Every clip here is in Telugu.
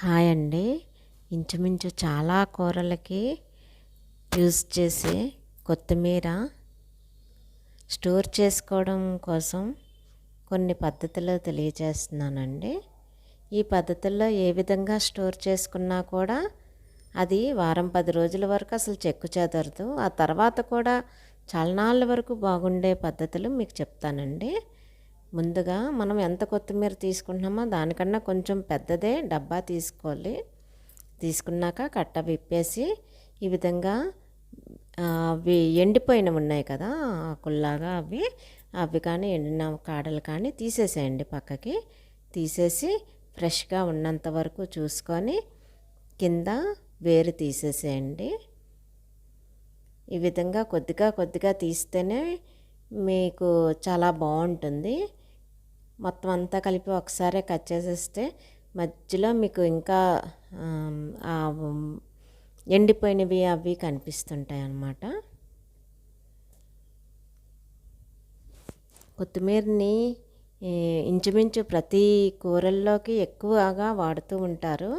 హాయ్ అండి. ఇంచుమించు చాలా కూరలకి యూస్ చేసే కొత్తిమీర స్టోర్ చేసుకోవడం కోసం కొన్ని పద్ధతులు తెలియజేస్తున్నానండి. ఈ పద్ధతుల్లో ఏ విధంగా స్టోర్ చేసుకున్నా కూడా అది వారం పది రోజుల వరకు అసలు చెక్కు చేదరదు. ఆ తర్వాత కూడా చాలా నాళ్ళ వరకు బాగుండే పద్ధతులు మీకు చెప్తానండి. ముందుగా మనం ఎంత కొత్తిమీర తీసుకుంటున్నామో దానికన్నా కొంచెం పెద్దదే డబ్బా తీసుకోవాలి. తీసుకున్నాక కట్ట విప్పేసి ఈ విధంగా అవి ఎండిపోయినవి ఉన్నాయి కదా ఆకుల్లాగా అవి అవి కానీ ఎండిన కాడలు కానీ తీసేసేయండి పక్కకి. తీసేసి ఫ్రెష్గా ఉన్నంత వరకు చూసుకొని కింద వేరు తీసేసేయండి. ఈ విధంగా కొద్దిగా కొద్దిగా తీస్తేనే మీకు చాలా బాగుంటుంది. మొత్తం అంతా కలిపి ఒకసారి కట్ చేసేస్తే మధ్యలో మీకు ఇంకా ఎండిపోయినవి అవి కనిపిస్తుంటాయి అన్నమాట. కొత్తిమీరని ఇంచుమించు ప్రతి కూరల్లోకి ఎక్కువగా వాడుతూ ఉంటారు.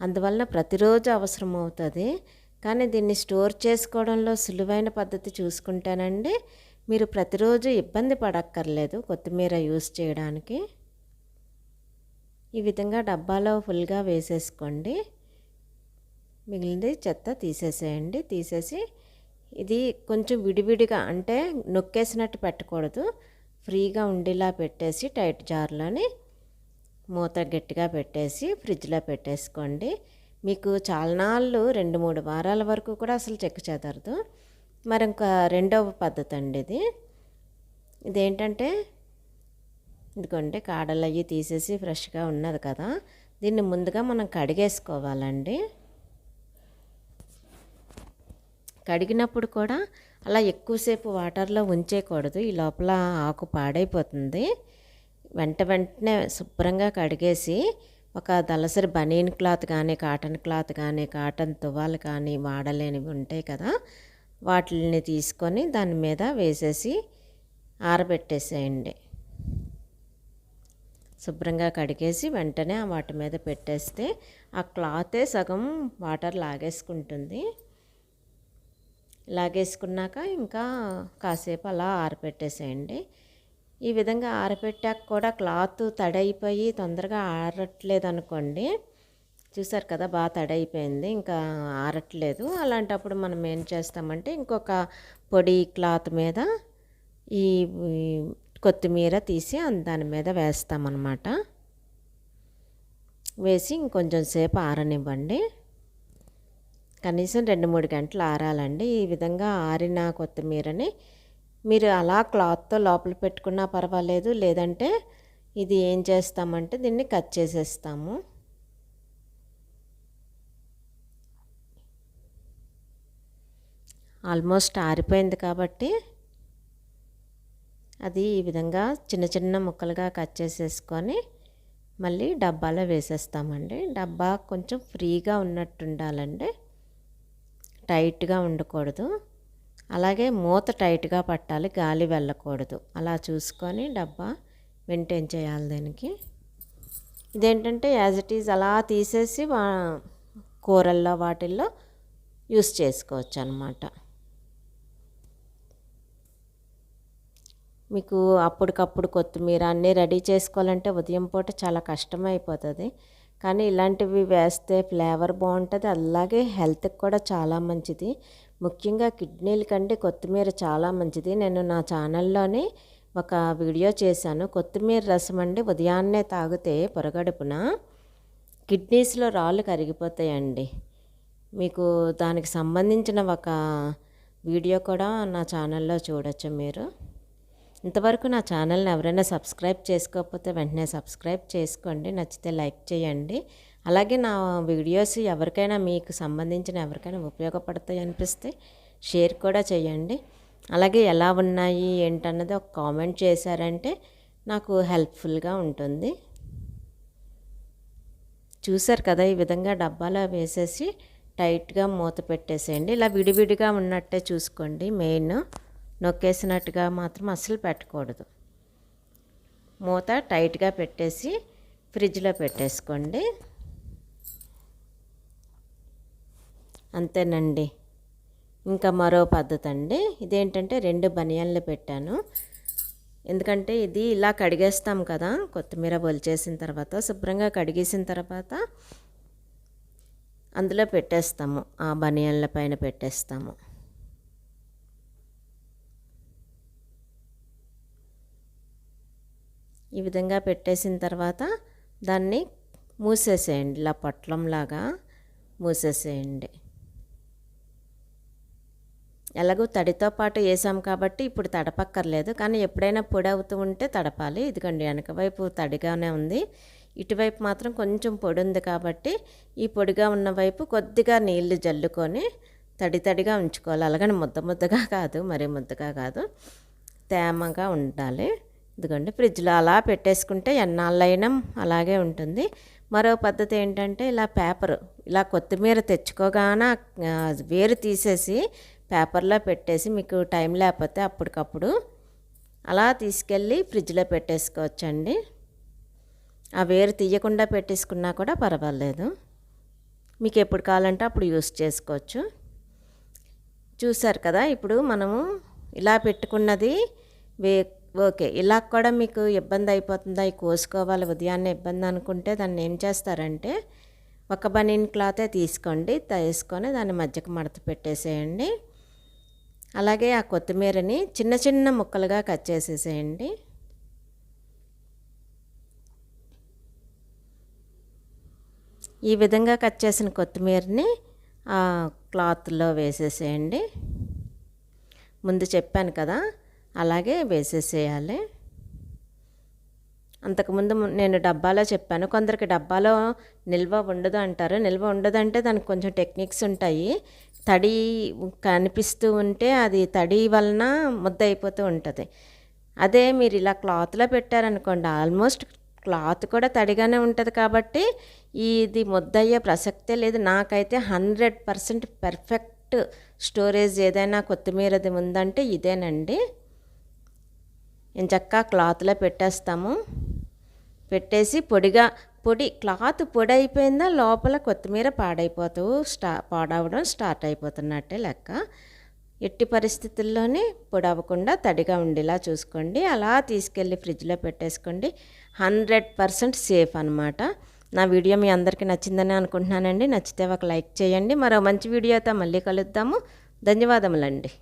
అందువల్ల ప్రతిరోజు అవసరం అవుతుంది. కానీ దీన్ని స్టోర్ చేసుకోవడంలో సులువైన పద్ధతి చూసుకుంటానండి మీరు ప్రతిరోజు ఇబ్బంది పడక్కర్లేదు కొత్తిమీర యూస్ చేయడానికి. ఈ విధంగా డబ్బాలో ఫుల్గా వేసేసుకోండి. మిగిలింది చెత్త తీసేసేయండి. తీసేసి ఇది కొంచెం విడివిడిగా అంటే నొక్కేసినట్టు పెట్టకూడదు. ఫ్రీగా ఉండేలా పెట్టేసి టైట్ జార్లోని మూత గట్టిగా పెట్టేసి ఫ్రిడ్జ్లో పెట్టేసుకోండి. మీకు చాలా నాళ్ళు రెండు మూడు వారాల వరకు కూడా అసలు చెక్ చెదరదు. మరి ఇంకా రెండవ పద్ధతి అండి ఇది. ఇదేంటంటే ఇదిగోండి కాడలు అవి తీసేసి ఫ్రెష్గా ఉన్నది కదా దీన్ని ముందుగా మనం కడిగేసుకోవాలండి. కడిగినప్పుడు కూడా అలా ఎక్కువసేపు వాటర్లో ఉంచేయకూడదు ఈ లోపల ఆకు పాడైపోతుంది. వెంట వెంటనే శుభ్రంగా కడిగేసి ఒక దళసరి బనీన్ క్లాత్ కానీ కాటన్ క్లాత్ కానీ కాటన్ తువాలు కానీ వాడలేనివి ఉంటాయి కదా వాటిని తీసుకొని దాని మీద వేసేసి ఆరబెట్టేసేయండి. శుభ్రంగా కడిగేసి వెంటనే ఆ వాటి మీద పెట్టేస్తే ఆ క్లాతే సగం వాటర్ లాగేసుకుంటుంది. లాగేసుకున్నాక ఇంకా కాసేపు అలా ఆరబెట్టేసేయండి. ఈ విధంగా ఆరబెట్టాక కూడా క్లాత్ తడైపోయి తొందరగా ఆరట్లేదు అనుకోండి చూసారు కదా బాగా తడైపోయింది. ఇంకా ఆరట్లేదు. అలాంటప్పుడు మనం ఏం చేస్తామంటే ఇంకొక పొడి క్లాత్ మీద ఈ కొత్తిమీర తీసి దాని మీద వేస్తామన్నమాట. వేసి ఇంకొంచెం సేపు ఆరనివ్వండి. కనీసం రెండు మూడు గంటలు ఆరాలండి. ఈ విధంగా ఆరిన కొత్తిమీరని మీరు అలా క్లాత్తో లోపల పెట్టుకున్నా పర్వాలేదు. లేదంటే ఇది ఏం చేస్తామంటే దీన్ని కట్ చేసేస్తాము. ఆల్మోస్ట్ ఆరిపోయింది కాబట్టి అది ఈ విధంగా చిన్న చిన్న ముక్కలుగా కట్ చేసేసుకొని మళ్ళీ డబ్బాలో వేసేస్తామండి. డబ్బా కొంచెం ఫ్రీగా ఉన్నట్టు ఉండాలండి టైట్గా ఉండకూడదు. అలాగే మూత టైట్గా పట్టాలి గాలి వెళ్ళకూడదు. అలా చూసుకొని డబ్బా మెయింటైన్ చేయాలి దానికి. ఇదేంటంటే యాజ్ ఇట్ ఈజ్ అలా తీసేసి కూరల్లో వాటిల్లో యూస్ చేసుకోవచ్చు అనమాట మీకు అప్పటికప్పుడు కొత్తిమీర అన్నీ రెడీ చేసుకోవాలంటే ఉదయం పూట చాలా కష్టమైపోతుంది. కానీ ఇలాంటివి వేస్తే ఫ్లేవర్ బాగుంటుంది అలాగే హెల్త్కి కూడా చాలా మంచిది. ముఖ్యంగా కిడ్నీల కంటే కొత్తిమీర చాలా మంచిది. నేను నా ఛానల్లోనే ఒక వీడియో చేశాను. కొత్తిమీర రసం అండి ఉదయాన్నే తాగితే పొరగడుపున కిడ్నీస్లో రాళ్ళు కరిగిపోతాయండి. మీకు దానికి సంబంధించిన ఒక వీడియో కూడా నా ఛానల్లో చూడొచ్చు మీరు. ఇంతవరకు నా ఛానల్ని ఎవరైనా సబ్స్క్రైబ్ చేసుకోకపోతే వెంటనే సబ్స్క్రైబ్ చేసుకోండి నచ్చితే లైక్ చేయండి. అలాగే నా వీడియోస్ ఎవరికైనా మీకు సంబంధించిన ఎవరికైనా ఉపయోగపడతాయి అనిపిస్తే షేర్ కూడా చేయండి. అలాగే ఎలా ఉన్నాయి ఏంటన్నది ఒక కామెంట్ చేశారంటే నాకు హెల్ప్ఫుల్గా ఉంటుంది. చూసారు కదా ఈ విధంగా డబ్బాలో వేసేసి టైట్గా మూత పెట్టేసేయండి. ఇలా విడివిడిగా ఉన్నట్టే చూసుకోండి మెయిన్. నొక్కేసినట్టుగా మాత్రం అస్సలు పెట్టకూడదు. మూత టైట్గా పెట్టేసి ఫ్రిడ్జ్లో పెట్టేసుకోండి. అంతేనండి. ఇంకా మరో పద్ధతి అండి. ఇదేంటంటే రెండు బనియన్లు పెట్టాను. ఎందుకంటే ఇది ఇలా కడిగేస్తాం కదా కొత్తిమీర ఒలిచేసిన తర్వాత శుభ్రంగా కడిగేసిన తర్వాత అందులో పెట్టేస్తాము. ఆ బనియన్ల పైన పెట్టేస్తాము. ఈ విధంగా పెట్టేసిన తర్వాత దాన్ని మూసేసేయండి. ఇలా పొట్లంలాగా మూసేసేయండి. ఎలాగో తడితో పాటు వేసాం కాబట్టి ఇప్పుడు తడపక్కర్లేదు. కానీ ఎప్పుడైనా పొడి అవుతూ ఉంటే తడపాలి. ఇదిగోండి వెనక వైపు తడిగానే ఉంది. ఇటువైపు మాత్రం కొంచెం పొడి ఉంది కాబట్టి ఈ పొడిగా ఉన్న వైపు కొద్దిగా నీళ్ళు జల్లుకొని తడి తడిగా ఉంచుకోవాలి. అలాగని ముద్ద ముద్దగా కాదు మరీ ముద్దగా కాదు. తేమగా ఉండాలి. ఇదిగోండి ఫ్రిడ్జ్లో అలా పెట్టేసుకుంటే ఎన్నాళ్ళైనా అలాగే ఉంటుంది. మరో పద్ధతి ఏంటంటే ఇలా పేపరు ఇలా కొత్తిమీర తెచ్చుకోగానే వేరు తీసేసి పేపర్లో పెట్టేసి మీకు టైం లేకపోతే అప్పటికప్పుడు అలా తీసుకెళ్ళి ఫ్రిడ్జ్లో పెట్టేసుకోవచ్చండి. ఆ వేరు తీయకుండా పెట్టేసుకున్నా కూడా పర్వాలేదు. మీకు ఎప్పుడు కావాలంటే అప్పుడు యూస్ చేసుకోవచ్చు. చూసారు కదా ఇప్పుడు మనము ఇలా పెట్టుకున్నది వే ఓకే ఇలా కూడా మీకు ఇబ్బంది అయిపోతుందా? ఈ కోసుకోవాలి ఉదయాన్నే ఇబ్బంది అనుకుంటే దాన్ని ఏం చేస్తారంటే ఒక బనీన్ క్లాతే తీసుకోండి తీసుకొని దాన్ని మధ్యకు మడత పెట్టేసేయండి. అలాగే ఆ కొత్తిమీరని చిన్న చిన్న ముక్కలుగా కట్ చేసేసేయండి. ఈ విధంగా కట్ చేసిన కొత్తిమీరని ఆ క్లాత్లో వేసేసేయండి. ముందు చెప్పాను కదా అలాగే వేసేసేయాలి. అంతకుముందు నేను డబ్బాలో చెప్పాను కొందరికి డబ్బాలో నిల్వ ఉండదు అంటారు. నిల్వ ఉండదు అంటే దానికి కొంచెం టెక్నిక్స్ ఉంటాయి. తడి కనిపిస్తూ ఉంటే అది తడి వలన ముద్ద అయిపోతూ ఉంటుంది. అదే మీరు ఇలా క్లాత్లో పెట్టారనుకోండి ఆల్మోస్ట్ క్లాత్ కూడా తడిగానే ఉంటుంది కాబట్టి ఇది ముద్దయ్యే ప్రసక్తే లేదు. నాకైతే హండ్రెడ్ పర్సెంట్ పర్ఫెక్ట్ స్టోరేజ్ ఏదైనా కొత్తిమీరది ఉందంటే ఇదేనండి. చక్కగా క్లాత్లో పెట్టేస్తాము. పెట్టేసి పొడిగా పొడి క్లాత్ పొడి అయిపోయిందా లోపల కొత్తిమీర పాడైపోతూ స్టా పాడవడం స్టార్ట్ అయిపోతున్నట్టే లెక్క. ఎట్టి పరిస్థితుల్లోనే పొడవకుండా తడిగా ఉండేలా చూసుకోండి. అలా తీసుకెళ్ళి ఫ్రిడ్జ్లో పెట్టేసుకోండి. హండ్రెడ్ పర్సెంట్ సేఫ్ అనమాట నా వీడియో మీ అందరికీ నచ్చిందని అనుకుంటున్నానండి. నచ్చితే ఒక లైక్ చేయండి. మరో మంచి వీడియోతో మళ్ళీ కలుద్దాము. ధన్యవాదములండి.